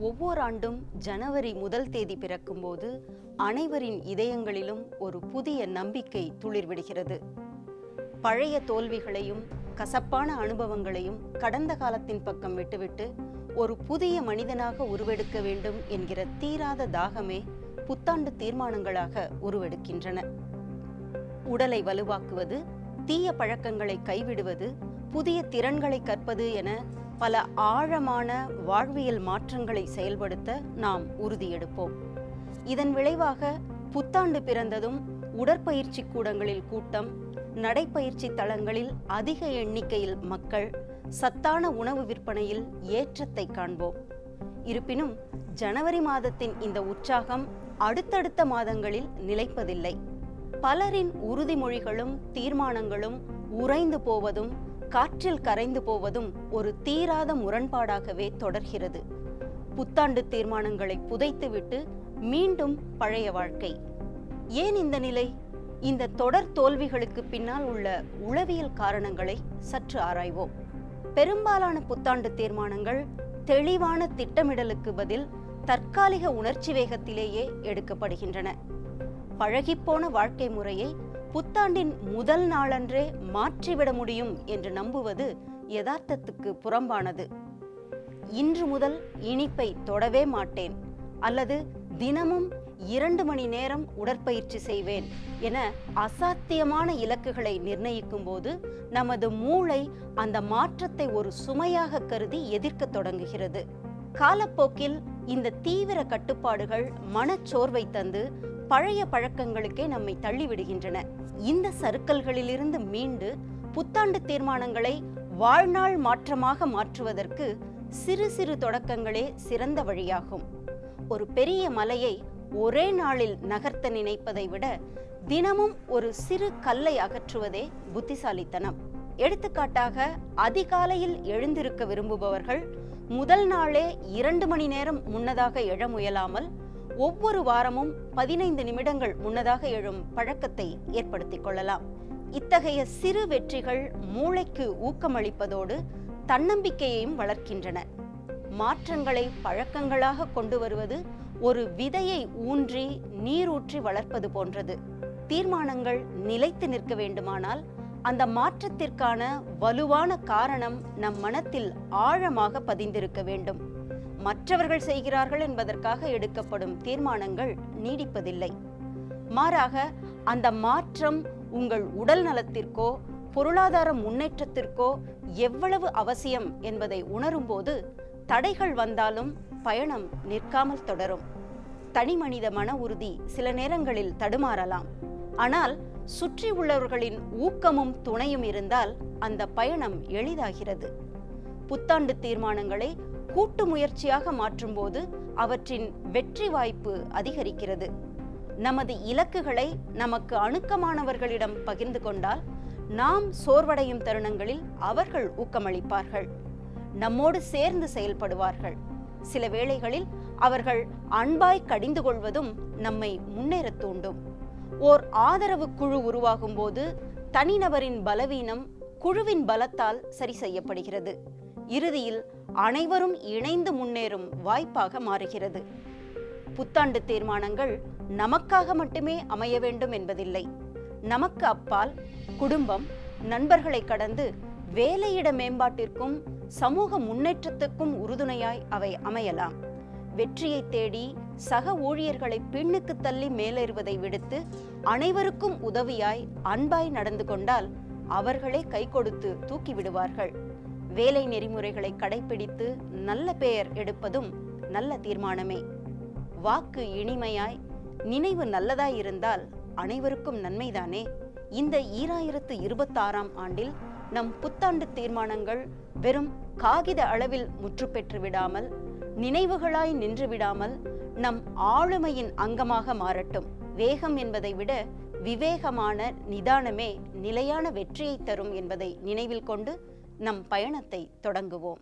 ஒவ்வொரு ஆண்டும் ஜனவரி முதல் தேதி பிறக்கும்போது அனைவரின் இதயங்களிலும் ஒரு புதிய நம்பிக்கை துளிர்விடுகிறது. பழைய தோல்விகளையும் கசப்பான அனுபவங்களையும் கடந்த காலத்தின் பக்கம் விட்டுவிட்டு ஒரு புதிய மனிதனாக உருவெடுக்க வேண்டும் என்கிற தீராத தாகமே புத்தாண்டு தீர்மானங்களாக உருவெடுக்கின்றன. உடலை வலுவாக்குவது தீய பழக்கங்களை கைவிடுவது புதிய திறன்களை கற்பது என பல ஆழமான வாழ்வியல் மாற்றங்களை செயல்படுத்த நாம் உறுதியெடுப்போம். இதன் விளைவாக புத்தாண்டு பிறந்ததும் உடற்பயிற்சி கூடங்களில் கூட்டம் நடைப்பயிற்சி தளங்களில் அதிக எண்ணிக்கையில் மக்கள் சத்தான உணவு விற்பனையில் ஏற்றத்தை காண்போம். இருப்பினும் ஜனவரி மாதத்தின் இந்த உற்சாகம் அடுத்தடுத்த மாதங்களில் நிலைப்பதில்லை. பலரின் உறுதிமொழிகளும் தீர்மானங்களும் உறைந்து போவதும் காற்றில் கரைந்து போவதும் ஒரு தீராத முரண்பாடாகவே தொடர்கிறது. புத்தாண்டு தீர்மானங்களை புதைத்துவிட்டு மீண்டும் பழைய வாழ்க்கை. ஏன் இந்த நிலை? இந்த தொடர் தோல்விகளுக்கு பின்னால் உள்ள உளவியல் காரணங்களை சற்று ஆராய்வோம். பெரும்பாலான புத்தாண்டு தீர்மானங்கள் தெளிவான திட்டமிடலுக்கு பதில் தற்காலிக உணர்ச்சி வேகத்திலேயே எடுக்கப்படுகின்றன. பழகிப்போன வாழ்க்கை முறையை புத்தாண்டின் முதல் நாளன்றே மாற்றிவிட முடியும் என்று நம்புவது யதார்த்தத்துக்கு புறம்பானது. இன்று முதல் இனிப்பை தொடவே மாட்டேன். அல்லது தினமும் இரண்டு மணி நேரம் உடற்பயிற்சி செய்வேன் என அசாத்தியமான இலக்குகளை நிர்ணயிக்கும் போது நமது மூளை அந்த மாற்றத்தை ஒரு சுமையாக கருதி எதிர்க்கத் தொடங்குகிறது. காலப்போக்கில் இந்த தீவிர கட்டுப்பாடுகள் மனச்சோர்வை தந்து பழைய பழக்கங்களுக்கே நம்மை தள்ளிவிடுகின்றன. இந்த சறுக்கல்களிலிருந்து மீண்டு புத்தாண்டு தீர்மானங்களை வாழ்நாள் மாற்றமாக மாற்றுவதற்கு சிறு சிறு தொடக்கங்களே சிறந்த வழியாகும். ஒரு பெரிய மலையை ஒரே நாளில் நகர்த்த நினைப்பதை விட தினமும் ஒரு சிறு கல்லை அகற்றுவதே புத்திசாலித்தனம். எடுத்துக்காட்டாக அதிகாலையில் எழுந்திருக்க விரும்புபவர்கள் முதல் நாளே இரண்டு மணி நேரம் முன்னதாக எழ முயலாமல் ஒவ்வொரு வாரமும் பதினைந்து நிமிடங்கள் முன்னதாக எழும் பழக்கத்தை ஏற்படுத்திக் கொள்ளலாம். இத்தகைய சிறு வெற்றிகள் மூளைக்கு ஊக்கமளிப்பதோடு தன்னம்பிக்கையையும் வளர்க்கின்றன. மாற்றங்களை பழக்கங்களாக கொண்டு வருவது ஒரு விதையை ஊன்றி நீரூற்றி வளர்ப்பது போன்றது. தீர்மானங்கள் நிலைத்து நிற்க வேண்டுமானால் அந்த மாற்றத்திற்கான வலுவான காரணம் நம் மனத்தில் ஆழமாக பதிந்திருக்க வேண்டும். மற்றவர்கள் செய்கிறார்கள் என்பதற்காக எடுக்கப்படும் தீர்மானங்கள் நீடிப்பதில்லை. மாறாக அந்த மாற்றம் உங்கள் உடல் நலத்திற்கோ பொருளாதார முன்னேற்றத்திற்கோ எவ்வளவு அவசியம் என்பதை உணரும்போது தடைகள் வந்தாலும் பயணம் நிற்காமல் தொடரும். தனிமனித மன உறுதி சில நேரங்களில் தடுமாறலாம். ஆனால் சுற்றி உள்ளவர்களின் ஊக்கமும் துணையும் இருந்தால் அந்த பயணம் எளிதாகிறது. புத்தாண்டு தீர்மானங்களை கூட்டு முயற்சியாக மாற்றும்போது அவற்றின் வெற்றி வாய்ப்பு அதிகரிக்கிறது. நமது இலக்குகளை நமக்கு அணுக்கமானவர்களிடம் பகிர்ந்து கொண்டால் நாம் சோர்வடையும் தருணங்களில் அவர்கள் ஊக்கமளிப்பார்கள். நம்மோடு சேர்ந்து செயல்படுவார்கள். சில வேளைகளில் அவர்கள் அன்பாய் கடிந்து கொள்வதும் நம்மை முன்னேற தூண்டும். ஓர் ஆதரவு குழு உருவாகும் போது தனிநபரின் பலவீனம் குழுவின் பலத்தால் சரி செய்யப்படுகிறது. இறுதியில் அனைவரும் இணைந்து முன்னேறும் வாய்ப்பாக மாறுகிறது. புத்தாண்டு தீர்மானங்கள் நமக்காக மட்டுமே அமைய வேண்டும் என்பதில்லை. நமக்கு அப்பால் குடும்பம் நண்பர்களை கடந்து வேலையிட மேம்பாட்டிற்கும் சமூக முன்னேற்றத்துக்கும் உறுதுணையாய் அவை அமையலாம். வெற்றியை தேடி சக ஊழியர்களை பின்னுக்கு தள்ளி மேலேறுவதை விடுத்து அனைவருக்கும் உதவியாய் அன்பாய் நடந்து கொண்டால் அவர்களே கை கொடுத்து தூக்கிவிடுவார்கள் வேலை நெறிமுறைகளை கடைபிடித்து நல்ல பெயர் எடுப்பதும் நல்ல தீர்மானமே. வாக்கு இனிமையாய் நினைவு நல்லதாய் இருந்தால் அனைவருக்கும் நன்மைதானே? இந்த ஈராயிரத்து இருபத்தாறாம் ஆண்டில் நம் புத்தாண்டு தீர்மானங்கள் வெறும் காகித அளவில் முற்று பெற்று விடாமல் நினைவுகளாய் நின்று விடாமல் நம் ஆளுமையின் அங்கமாக மாறட்டும். வேகம் என்பதை விட விவேகமான நிதானமே நிலையான வெற்றியை தரும் என்பதை நினைவில் கொண்டு நம் பயணத்தை தொடங்குவோம்.